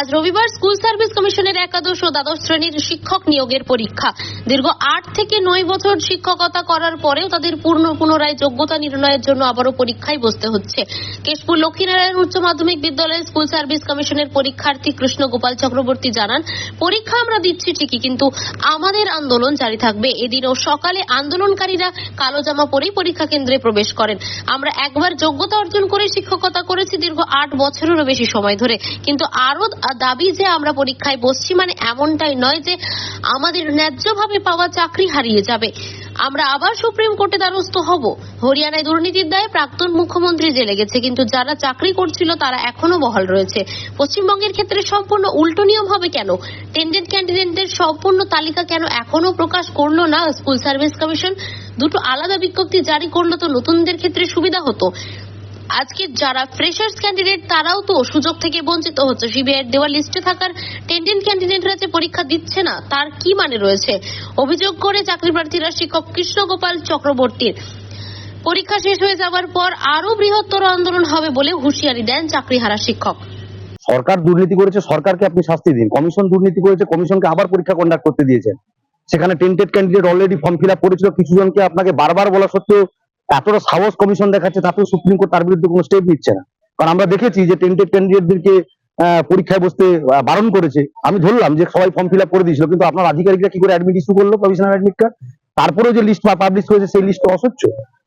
আজ রবিবার school service কমিশনের একাদশ ও দ্বাদশ শ্রেণির শিক্ষক নিয়োগের পরীক্ষা। দীর্ঘ আট থেকে নয় বছর শিক্ষকতা করার পরেও তাদের পূর্ণ পুনরায় যোগ্যতা নির্ণয়ের জন্য আবারও পরীক্ষায় বসতে হচ্ছে। কেশপুর লক্ষ্মীনারায়ণ উচ্চ মাধ্যমিক বিদ্যালয়ের স্কুল সার্ভিস কমিশনের পরীক্ষার্থী কৃষ্ণ গোপাল চক্রবর্তী জানান, পরীক্ষা আমরা দিচ্ছি ঠিকই, কিন্তু আমাদের আন্দোলন জারি থাকবে। এদিনও সকালে আন্দোলনকারীরা কালো জামা পরেই পরীক্ষা কেন্দ্রে প্রবেশ করেন। আমরা একবার যোগ্যতা অর্জন করে শিক্ষকতা করেছি দীর্ঘ আট বছরেরও বেশি সময় ধরে, কিন্তু আরও দাবি যে আমরা পরীক্ষায় বসছি মানে এমনটাই নয় যে আমাদের ন্যায্যভাবে পাওয়া চাকরি হারিয়ে যাবে। আমরা আবার সুপ্রিম কোর্টে দ্বারস্থ হব। হরিয়ানায় দুর্নীতির দায়ে প্রাক্তন মুখ্যমন্ত্রী জেলে গেছে, কিন্তু যারা চাকরি করছিল তারা এখনও বহাল রয়েছে। পশ্চিমবঙ্গের ক্ষেত্রে সম্পূর্ণ উল্টো নিয়ম হবে কেন? টেন্ডেড ক্যান্ডিডেটদের সম্পূর্ণ তালিকা কেন এখনও প্রকাশ করল না? স্কুল সার্ভিস কমিশন দুটো আলাদা বিজ্ঞপ্তি জারি করল তো নতুনদের ক্ষেত্রে সুবিধা হতো। আজকে যারা ফ্রেশার্স ক্যান্ডিডেট তারাও তো সুযোগ থেকে বঞ্চিত হচ্ছে। সিবিআই দেওয়া লিস্টে থাকার টেন্ডেন্ট ক্যান্ডিডেটরা যে পরীক্ষা দিচ্ছে না, তার কি মানে রয়েছে? অভিযোগ করে চাকরি প্রার্থীরা শিক্ষক কৃষ্ণগোপাল চক্রবর্তীর। পরীক্ষা শেষ হয়ে যাওয়ার পর আরও বৃহত্তর আন্দোলন হবে বলে হুঁশিয়ারি দেন চাকরিহারা শিক্ষক। সরকার দুর্নীতি করেছে, সরকারকে আপনি শাস্তি দিন। কমিশন দুর্নীতি করেছে, কমিশনকে আবার পরীক্ষা কন্ডাক্ট করতে দিয়েছেন সেখানে tainted candidate already form fill up করেছিল, কিছু জনকে আপনাকে বারবার বলা সত্ত্বেও এতটা সাহস কমিশন দেখাচ্ছে, তাতেও সুপ্রিম কোর্ট তার বিরুদ্ধে কোনো স্টেপ নিচ্ছে না। কারণ আমরা দেখেছি যে টেন্টেড ক্যান্ডিডেটদেরকে পরীক্ষায় বসতে বারণ করেছে। আমি ধরলাম যে সবাই ফর্ম ফিল করে দিয়েছিল, কিন্তু আপনার আধিকারিকরা কি করে অ্যাডমিট ইস্যু করল কমিশনার অ্যাডমিট কার্ড তারপরেও যে লিস্ট পাবলিশ হয়েছে, সেই লিস্ট অস্বচ্ছ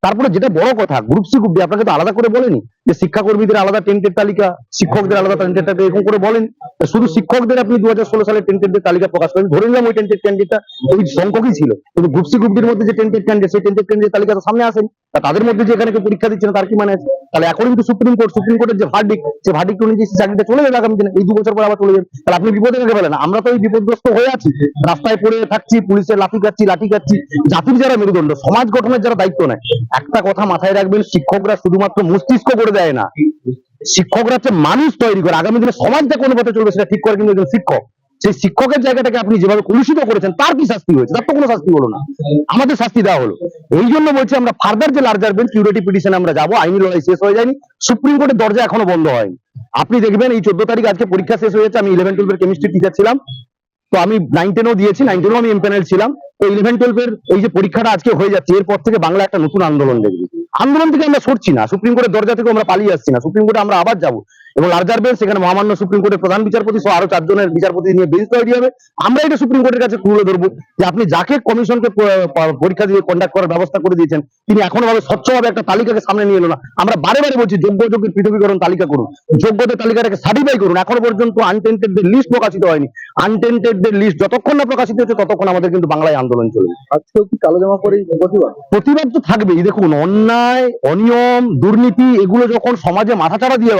তারপরে যেটা বড় কথা গ্রুপ সি গ্রুপ ডি আপনাকে তো আলাদা করে বলেনি যে শিক্ষাকর্মীদের আলাদা টেন্টের তালিকা, শিক্ষকদের আলাদা টেন্টের তালিকা, এরকম করে বলেন। শুধু শিক্ষকদের আপনি দু হাজার ষোলো সালে টেন্টের তালিকা প্রকাশ করেন। ধরে নিলাম ওই টেন্টের ক্যান্ডিডেটটা ওই সংখ্যকই ছিল। কিন্তু গ্রুপ সি গ্রুপ ডির মধ্যে যে টেন্টের ক্যান্ডিডেট সেই টেন্টের ক্যান্ডিডেট তালিকা তো সামনে আসেন। তাদের মধ্যে যে এখানে পরীক্ষা দিচ্ছে না, তার কি মানে আছে? তাহলে এখন কিন্তু সুপ্রিম কোর্ট, সুপ্রিম কোর্টের যে ভার্ডিক সে ভার্ডিক অনুযায়ী চাকরিটা চলে যাবে আগামী দিনে। এই দু বছর পর আবার চলে যাবে। তাহলে আপনি বিপদে রেখে ফেলেন? আমরা তো এই বিপদগ্রস্ত হয়ে আছি। রাস্তায় পড়ে থাকছি পুলিশের লাঠি খাচ্ছি লাঠি খাচ্ছি। জাতির যারা মেরুদণ্ড, সমাজ গঠনের যারা দায়িত্ব নেয়, একটা কথা মাথায় রাখবেন, শিক্ষকরা শুধুমাত্র মস্তিষ্ক করে দেয় না। শিক্ষকরা হচ্ছে মানুষ তৈরি করে। আগামী দিনে সমাজটা কোন পথে চলবে, সেটা ঠিক করে কিন্তু একজন শিক্ষক। সেই শিক্ষকের জায়গাটাকে আপনি যেভাবে কলুষিত করেছেন, তার কি শাস্তি হয়েছে? তার তো কোনো শাস্তি হলো না। আমাদের শাস্তি দেওয়া হলো। এই জন্য বলছি আমরা ফার্দার যে লার্জার বেঞ্চ কিউরিটি পিটিশন আমরা যাব, আইনি লড়াই শেষ হয়ে যায়নি, সুপ্রিম কোর্টের দরজা এখনও বন্ধ হয়নি। আপনি দেখবেন এই চোদ্দ তারিখ আজকে পরীক্ষা শেষ হয়েছে আমি ইলেভেন টুয়েলভের কেমিস্ট্রি টিচার ছিলাম। তো আমি নাইন টেনও দিয়েছি নাইন টেনও আমি এমপ্যানেল ছিলাম। তো ইলেভেন টুয়েলভের এই যে পরীক্ষাটা আজকে হয়ে যাচ্ছে, এরপর থেকে বাংলা একটা নতুন আন্দোলন দেখবে। আন্দোলন থেকে আমরা সরছি না, সুপ্রিম কোর্টের দরজা থেকে আমরা পালিয়ে আসছি না, সুপ্রিম কোর্টে আমরা আবার যাব। এবং লার্জার বেঞ্চ সেখানে মহামান্য সুপ্রিম কোর্টের প্রধান বিচারপতি সহ আরও চারজনের বিচারপতি নিয়ে বেঞ্চ তৈরি হবে। আমরা এটা সুপ্রিম কোর্টের কাছে তুলে ধরবো যে আপনি যাকে কমিশনকে পরীক্ষা দিয়ে কন্ডাক্ট করার ব্যবস্থা করে দিয়েছেন, তিনি এখনও ভাবে স্বচ্ছভাবে একটা তালিকাকে সামনে নিয়ে এলো না। আমরা বারে বারে বলছি, যোগ্য যোগ্যের পৃথকীকরণ তালিকা করুন। যোগ্যদের তালিকাটাকে সার্টিফাই করুন। এখনও পর্যন্ত আনটেন্টেডদের লিস্ট প্রকাশিত হয়নি। আনটেন্টেডদের লিস্ট যতক্ষণ না প্রকাশিত হচ্ছে ততক্ষণ আমাদের কিন্তু বাংলায় আন্দোলন চলবে। আজকেও কি কালো জামা পরেই প্রতিবাদ? প্রতিবাদ তো থাকবেই। দেখুন অন্যায় অনিয়ম দুর্নীতি এগুলো যখন সমাজে মাথাচাড়া দিয়ে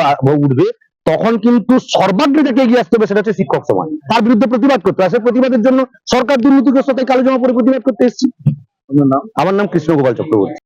উঠবে তখন কিন্তু সর্বাগ্রে থেকে এগিয়ে আসতে হবে সেটা হচ্ছে শিক্ষক সমাজ। তার বিরুদ্ধে প্রতিবাদ করতে হবে। প্রতিবাদের জন্য সরকার দুর্নীতিগ্রস্ত তাই কালো জামা পরে প্রতিবাদ করতে এসেছি। আমার নাম কৃষ্ণ গোপাল চক্রবর্তী।